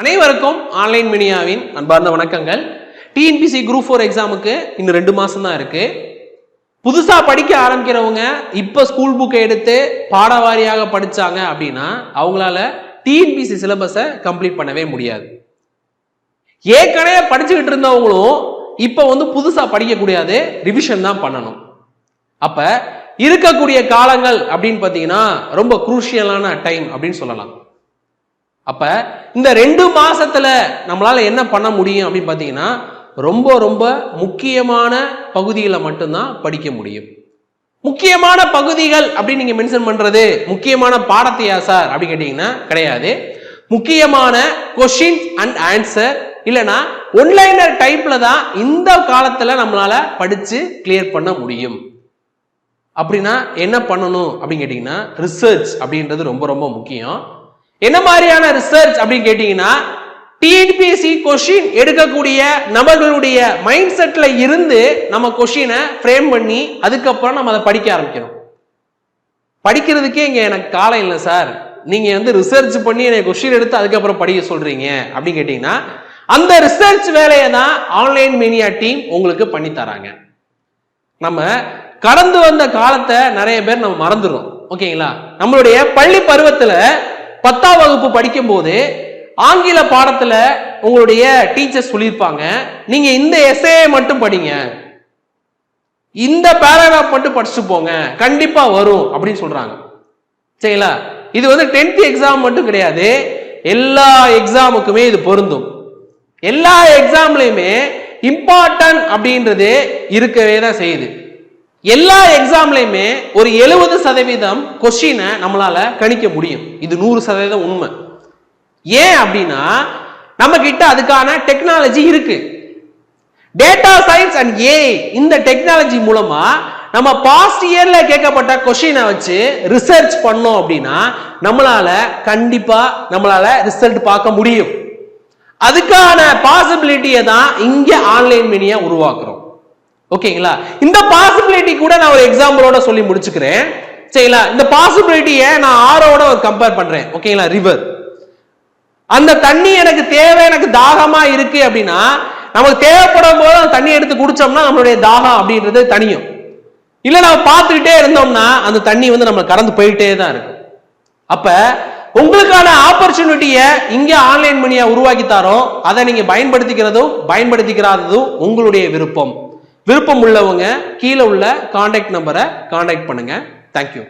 அனைவருக்கும் ஆன்லைன் மினியாவின் அன்பார்ந்த வணக்கங்கள். டிஎன்பிசி குரூப் ஃபோர் எக்ஸாமுக்கு இன்னும் ரெண்டு மாசம் தான் இருக்கு. புதுசா படிக்க ஆரம்பிக்கிறவங்க இப்ப ஸ்கூல் புக்கை எடுத்து பாடவாரியாக படிச்சாங்க அப்படின்னா அவங்களால டிஎன்பிசி சிலபஸை கம்ப்ளீட் பண்ணவே முடியாது. ஏற்கனவே படிச்சுக்கிட்டு இருந்தவங்களும் இப்ப வந்து புதுசா படிக்க ரிவிஷன் தான் பண்ணணும். அப்ப இருக்கக்கூடிய காலங்கள் அப்படின்னு பார்த்தீங்கன்னா ரொம்ப குரூஷியலான டைம் அப்படின்னு சொல்லலாம். அப்ப இந்த ரெண்டு மாசத்துல நம்மளால என்ன பண்ண முடியும் அப்படின்னு பார்த்தீங்கன்னா ரொம்ப ரொம்ப முக்கியமான பகுதியில் மட்டும்தான் படிக்க முடியும். முக்கியமான பகுதிகள் அப்படின்னு நீங்க மென்ஷன் பண்றது முக்கியமான பாடத்தையா சார் அப்படின்னு கேட்டீங்கன்னா கிடையாது. முக்கியமான கொஷின் அண்ட் ஆன்சர் இல்லைன்னா ஒன்லைனர் டைப்ல தான் இந்த காலத்துல நம்மளால படிச்சு கிளியர் பண்ண முடியும். அப்படின்னா என்ன பண்ணணும் அப்படின்னு கேட்டீங்கன்னா ரிசர்ச் அப்படின்றது ரொம்ப ரொம்ப முக்கியம். என்ன மாதிரியான ரிசர்ச் அப்படின்னு கேட்டீங்கன்னா டிஎன்பிஎஸ்சி கொஷின் எடுக்கக்கூடிய நபர்களுடைய மைண்ட் செட்ல இருந்து நம்ம கொஷினை ஃப்ரேம் பண்ணி அதுக்கப்புறம் நம்ம அதை படிக்க ஆரம்பிக்கணும். படிக்கிறதுக்கே இங்க எனக்கு காலம் இல்லை சார் நீங்க வந்து ரிசர்ச் பண்ணி எனக்கு கொஷின் எடுத்து அதுக்கப்புறம் படிக்க சொல்றீங்க அப்படின்னு கேட்டீங்கன்னா அந்த ரிசர்ச் வேலையை தான் ஆன்லைன் மீடியா டீம் உங்களுக்கு பண்ணி தராங்க. நம்ம கடந்து வந்த காலத்தை நிறைய பேர் நம்ம மறந்துடும் ஓகேங்களா நம்மளுடைய பள்ளி பருவத்துல பத்தாம் வகுப்பு படிக்கும்போது ஆங்கில பாடத்துல உங்களுடைய டீச்சர்ஸ் சொல்லியிருப்பாங்க. நீங்க இந்த எஸ்ஏ மட்டும் படிங்க. இந்த பேராகிராஃப் மட்டும் படிச்சுட்டு போங்க. கண்டிப்பா வரும் அப்படின்னு சொல்றாங்க. சரிங்களா? இது வந்து டென்த் எக்ஸாம் மட்டும் கிடையாது. எல்லா எக்ஸாமுக்குமே இது பொருந்தும். எல்லா எக்ஸாம்லயுமே இம்பார்ட்டன்ட் அப்படின்றது இருக்கவே தான் செய்யுது. எல்லா எக்ஸாம்லையுமே ஒரு எழுபது சதவீதம் கொஸ்டினை நம்மளால கணிக்க முடியும். இது நூறு சதவீதம் உண்மை. ஏன் அப்படின்னா நம்ம கிட்ட அதுக்கான டெக்னாலஜி இருக்கு. டேட்டா சயின்ஸ் அண்ட் ஏ இந்த டெக்னாலஜி மூலமா நம்ம பாஸ்ட் இயர்ல கேட்கப்பட்ட கொஸ்டினை வச்சு ரிசர்ச் பண்ணோம் அப்படின்னா நம்மளால கண்டிப்பா நம்மளால ரிசல்ட் பார்க்க முடியும். அதுக்கான பாசிபிலிட்டியை தான் இங்க ஆன்லைன் மீடியா உருவாக்குறோம். ஓகேங்களா? இந்த பாசிபிலிட்டி கூட நான் ஒரு எக்ஸாம்பிளோட சொல்லி முடிச்சுக்கிறேன். சரிங்களா? இந்த பாசிபிலிட்டியை நான் ஆரோட ஒரு கம்பேர் பண்றேன். ஓகேங்களா? ரிவர் அந்த தண்ணி எனக்கு தேவை எனக்கு தாகமா இருக்கு அப்படின்னா நமக்கு தேவைப்படும் போது அந்த தண்ணி எடுத்து குடிச்சோம்னா நம்மளுடைய தாகம் அப்படின்றது தனியும். இல்ல நம்ம பார்த்துக்கிட்டே இருந்தோம்னா அந்த தண்ணி வந்து நம்ம கடந்து போயிட்டே தான் இருக்கும். அப்ப உங்களுக்கான ஆப்பர்ச்சுனிட்டியை இங்கே ஆன்லைன் மணியா உருவாக்கி தாரோ அதை நீங்க பயன்படுத்திக்கிறதும் பயன்படுத்திக்கிறாததும் உங்களுடைய விருப்பம். விருப்பம் உள்ளவங்க கீழே உள்ள காண்டாக்ட் நம்பரை காண்டாக்ட் பண்ணுங்க. தேங்க்யூ